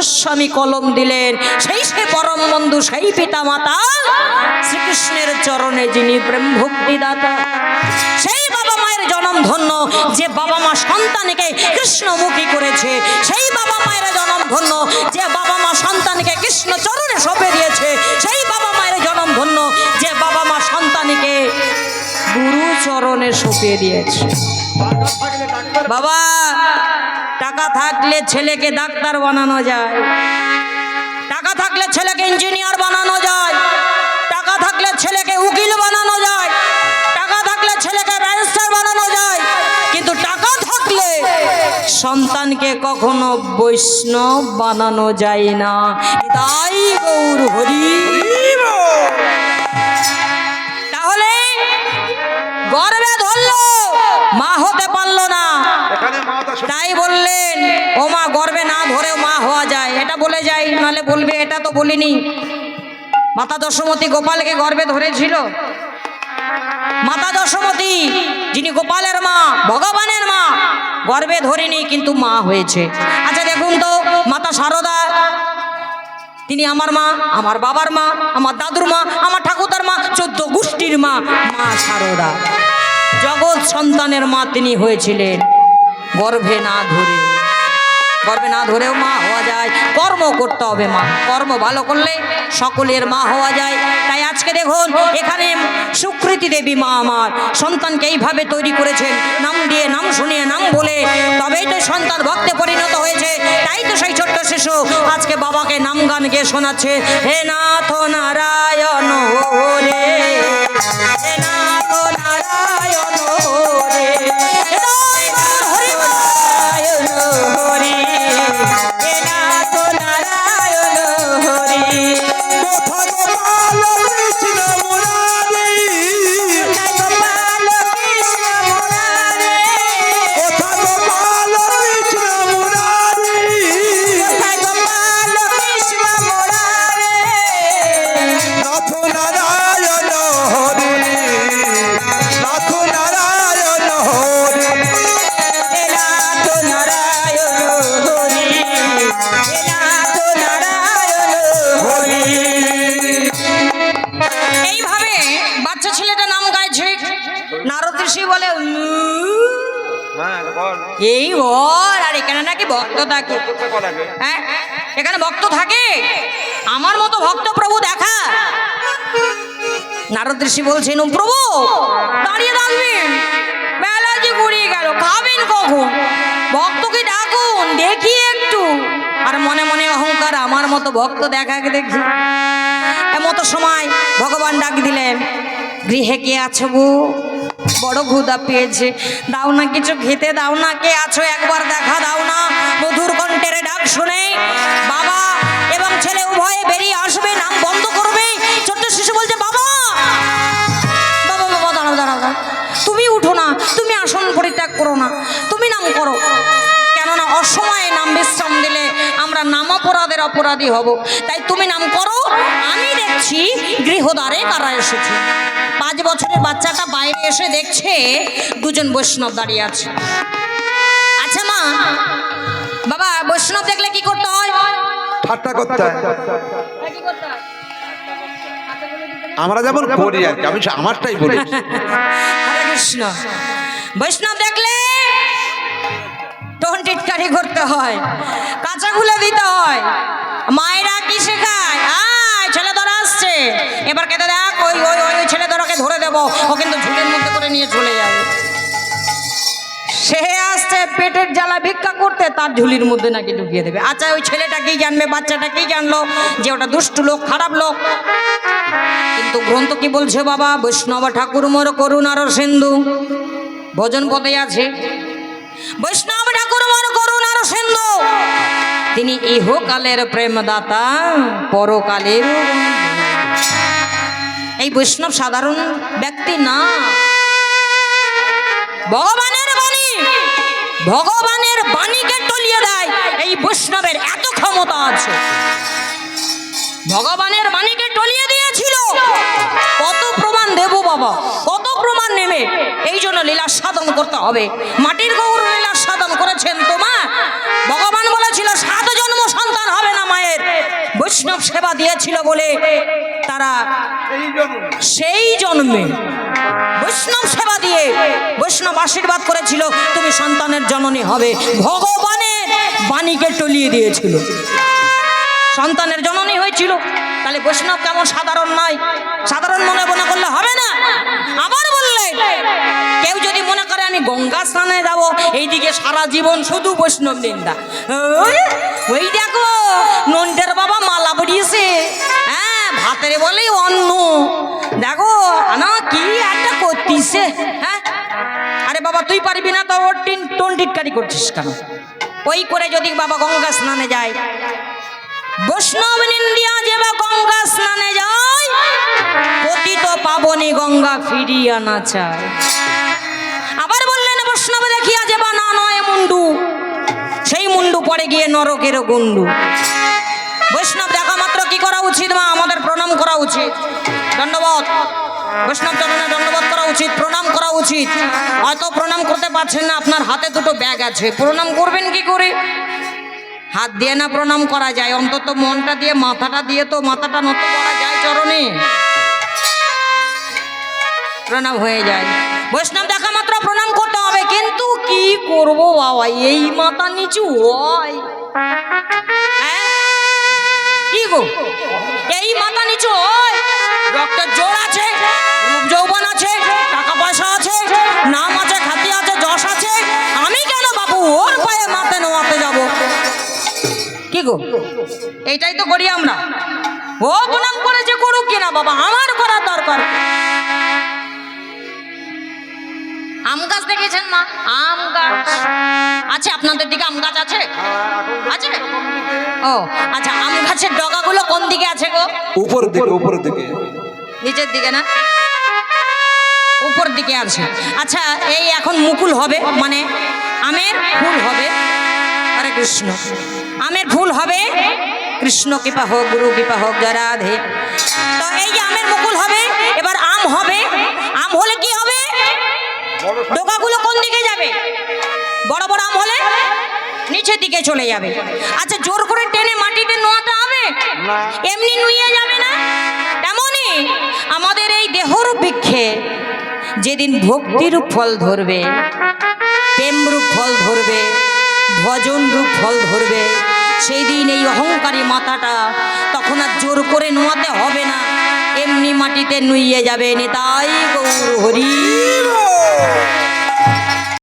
গোস্বামী কলম দিলেন। সেই সে পরম বন্ধু, সেই পিতা মাতা শ্রীকৃষ্ণের চরণে যিনি প্রেম ভক্তিদাতা সেই বাবা মায়ের জনম ধন্য, যে বাবা মা সন্তানকে কৃষ্ণমুখী করেছে, সেই বাবা মায়ের জনম ধন্য, যে বাবা মা সন্তানকে কৃষ্ণ চরণে সঁপে দিয়েছে, সেই বাবা মায়ের জনম ধন্য, যে বাবা মা সন্তানকে গুরু চরণে সঁপে দিয়েছে। বাবা থাকলে ছেলেকে ডাক্তার বানানো যায়। টাকা থাকলে ছেলেকে ইঞ্জিনিয়ার বানানো যায়। টাকা থাকলে ছেলেকে উকিল বানানো যায়। টাকা থাকলে ছেলেকে ব্যারিস্টার বানানো যায়। কিন্তু টাকা থাকলে সন্তানকে কখনো বৈষ্ণব বানানো যায় না। তাই গৌর হরি। গর্বে ধরলো। মা হতে পারল না। তাই বললেন ও মা গর্বে না ধরেও মা হওয়া যায়। এটা বলে যাই নালে বলবে এটা তো বলিনি। মাতা দশমতী গোপালকে গর্বে ধরেছিল। মাতা দশমতী যিনি গোপালের মা ভগবানের মা গর্বে ধরেনি কিন্তু মা হয়েছে। আচ্ছা দেখুন তো তিনি আমার মা, আমার বাবার মা, আমার দাদুর মা, আমার ঠাকুরদার মা, চোদ্দ গোষ্ঠীর মা মা সারদা। জগৎ সন্তানের মা তিনি হয়েছিলেন। গর্ভে না ধরে গর্ভে না ধরেও মা হওয়া যায়। কর্ম করতে হবে মা। কর্ম ভালো করলে সকলের মা হওয়া যায়। তাই আজকে দেখুন, এখানে সুকৃতি দেবী মা আমার। সন্তানকে এইভাবে তৈরি করেছেন। নাম দিয়ে নাম শুনিয়ে নাম বলে। তবেই তো সন্তান ভক্তে পরিণত হয়েছে। তাই শিশু আজকে বাবাকে নাম গান গিয়ে শোনাচ্ছে হে নাথ নারায়ণ হে নাথ নারায়ণ এই বল, আর এখানে নাকি ভক্ত থাকে। হ্যাঁ? এখানে ভক্ত থাকে? আমার মতো ভক্ত প্রভু দেখা। নারদ ঋষি বলছেন প্রভু, দাঁড়িয়ে থাকবেন বেলা যে গড়িয়ে গেল, খাবেন কখন? ভক্তকে ডাকুন? দেখি একটু। আর মনে মনে অহংকার আমার মতো ভক্ত দেখাকে দেখি। এমতো সময় ভগবান ডাক দিলেন, গৃহে কে আছো গো? বড় ক্ষুদা পেয়েছে। দাও না কিছু খেতে, দাও না কে আছো একবার দেখা, দাও না। মধুর কণ্ঠের ডাক শুনে বাবা এবং ছেলে উভয়ে বেরিয়ে আসবে, নাম বন্ধ করবে। ছোট্ট শিশু বলছে, বাবা! বাবা বাবা, দাঁড়াও দাঁড়াও দাঁড়াও। তুমি উঠো না, তুমি আসন পরিত্যাগ করো না। তুমি নাম করো। কেননা অসময়ে নাম বিশ্রাম আমরা নাম অপরাধের অপরাধী হব। তাই তুমি নাম করো। আমি দেখছি গৃহদ্বারে কারা এসেছে। পাঁচ বছরের বাচ্চাটা বাইরে এসে দেখছে দুজন বৈষ্ণব দাঁড়িয়ে আছে। আচ্ছা মা বাবা বৈষ্ণব দেখলে কি করতে হয়? ঠাট্টা করতে হয়। করতে হয়। আমরা যেমন করি আর কি আমি আমারটাই বলি হরে কৃষ্ণ। বৈষ্ণব দেখলে টোন করতে হয়, কাঁচা খুলে দিতে হয়। মায়েরা কি শেখায়? আয়, ছেলে ধরা আসছে। এবার কেটে দেখ ওই ওই ওই ছেলে ধরাকে ধরে দেবো। ও কিন্তু ঝুলের মধ্যে করে নিয়ে চলে যাবে। সে আসছে, পেটের জ্বালা ভিক্ষা করতে, তার ঝুলির মধ্যে নাকি ঢুকিয়ে দেবে। আচ্ছা ওই ছেলেটা কি জানবে, বাচ্চাটা কি জানলো যে ওটা দুষ্টু লোক, খারাপ লোক? কিন্তু গ্রন্থ কি বলছে বাবা? বৈষ্ণব ঠাকুর মোর করুণার সিন্ধু। ভোজন পদে আছে। বৈষ্ণব ঠাকুর মোর তিনি ইহকালের প্রেমদাতা, পরকালের এই বৈষ্ণব সাধারণ ব্যক্তি না। ভগবানের বাণী, ভগবানের বাণীকে টলিয়ে দেয় এই বৈষ্ণবের এত ক্ষমতা আছে। ভগবানের বাণীকে টলিয়ে দিয়েছিল। কত প্রমাণ দেব বাবা, কত প্রমাণ নেবে। এই জন্য লীলা সাধন করতে হবে। মাটির গৌর লীলা সাধন করেছেন তোমার দিয়েছিল বলে তারা সেই জন্মে বৈষ্ণব সেবা দিয়ে বৈষ্ণব আশীর্বাদ করেছিল, তুমি সন্তানের জননী হবে। ভগবানের বাণীকে টলিয়ে দিয়েছিল। সন্তানের জননী হয়েছিল। তাহলে বৈষ্ণব কেমন সাধারণ নয় সাধারণ মনে মনে করলে হবে না। আবার বললে, কেউ যদি মনে করে আমি গঙ্গা স্নানে যাব, এইদিকে সারা জীবন শুধু বৈষ্ণব নিন্দা। ওই, দেখো নন্দের বাবা মালা পড়িয়েছে হ্যাঁ ভাতের বলেই অন্ন। দেখো না কি একটা করতিছে হ্যাঁ? আরে বাবা তুই পারবি না তো ওর টিন টোন টিটকারি করছিস কেন? ওই করে যদি বাবা গঙ্গা স্নানে যায়। বৈষ্ণব নিন্দিয়া যে বা গঙ্গা স্নানে যায় পতিত পাবনি গঙ্গা ফিরিয়া না চায়। আবার বললেন বৈষ্ণব পড়ে গিয়ে নরকের গুন্ডু বৈষ্ণব, দেখা মাত্র কি করা উচিত মা? আমাদের প্রণাম করা উচিত। দণ্ডবত বৈষ্ণব চরণে দণ্ডবোধ করা উচিত, প্রণাম করা উচিত। হয়তো প্রণাম করতে পারছেন না, আপনার হাতে দুটো ব্যাগ আছে। প্রণাম করবেন কি করে? হাত দিয়ে না প্রণাম করা যায়, অন্তত মনটা দিয়ে, মাথাটা দিয়ে তো মাথাটা নত করা যায় চরণে। প্রণাম হয়ে যায়। বৈষ্ণব, দেখা মাত্র প্রণাম করতে হবে, কিন্তু কি করব বাবা? এই মাথা নিচু হয়। হ্যাঁ? কি গো? এই মাথা নিচু হয়। রক্তের জোর আছে যৌবন আছে, টাকা পয়সা আছে, নাম আছে খ্যাতি আছে, যশ আছে। আমি কেন বাবু? ওর পায়ে মাথে নোয়াতে যাব। কি গো? এইটাই তো করি আমরা। ও প্রণাম করে যে করুক কিনা বাবা? আমার করার দরকার? আম গাছ দেখেছেন মা? আম গাছ। আছে আপনাদের দিকে আম গাছ আছে? আছে? ও আচ্ছা আম গাছের ডগাগুলো কোন দিকে আছে গো? উপর দিকে উপর দিকে। নিচের দিকে না? উপর দিকে আছে। আচ্ছা এই এখন মুকুল হবে মানে আমের ফুল হবে। হরে কৃষ্ণ। আমের ফুল হবে? কৃষ্ণ কৃপা হোক গুরু কৃপা হোক রাধে তো এই যে আমের মুকুল হবে এবার আম হবে। আম হলে কি হবে? ডোকাগুলো কোন দিকে যাবে? বড় বড় আম হলে নিচের দিকে চলে যাবে। আচ্ছা জোর করে টেনে মাটিতে নোয়াতে হবে? এমনি নুয়ে যাবে না? তেমনই আমাদের এই দেহর বৃক্ষে যেদিন ভক্তির ফল ধরবে প্রেমরূপ ফল ধরবে ভজন রূপ ফল ধরবে সেই দিন এই অহংকারী মাথাটা তখন আর জোর করে নোয়াতে হবে না। এমনি মাটিতে নুইয়ে যাবে নিতাই গৌর হরি। Brasil!